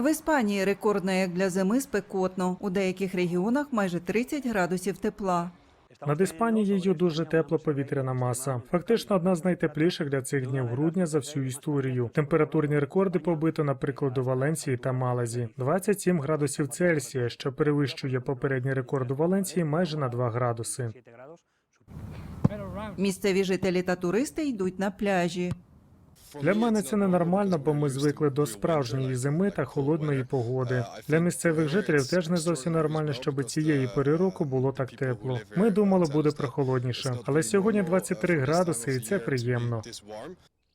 В Іспанії рекордно як для зими спекотно. У деяких регіонах майже 30 градусів тепла. Над Іспанією дуже тепла повітряна маса. Фактично одна з найтепліших для цих днів грудня за всю історію. Температурні рекорди побито, наприклад, у Валенції та Малазі. 27 градусів Цельсія, що перевищує попередній рекорд у Валенції майже на 2 градуси. Місцеві жителі та туристи йдуть на пляжі. Для мене це ненормально, бо ми звикли до справжньої зими та холодної погоди. Для місцевих жителів теж не зовсім нормально, щоб цієї пори року було так тепло. Ми думали, буде прохолодніше, але сьогодні 23 градуси, і це приємно.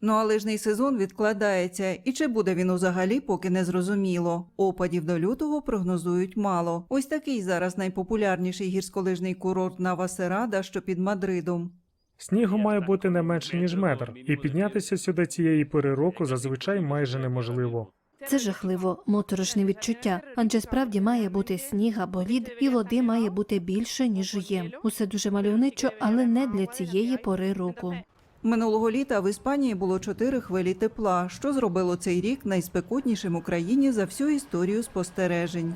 Ну а лижний сезон відкладається, і чи буде він взагалі, поки не зрозуміло. Опадів до лютого прогнозують мало. Ось такий зараз найпопулярніший гірськолижний курорт Навасерада, що під Мадридом. Снігу має бути не менше ніж метр, і піднятися сюди цієї пори року зазвичай майже неможливо. Це жахливо, моторошне відчуття. Адже справді має бути сніг або лід, і води має бути більше ніж є. Усе дуже мальовничо, але не для цієї пори року. Минулого літа в Іспанії було чотири хвилі тепла, що зробило цей рік найспекотнішим у країні за всю історію спостережень.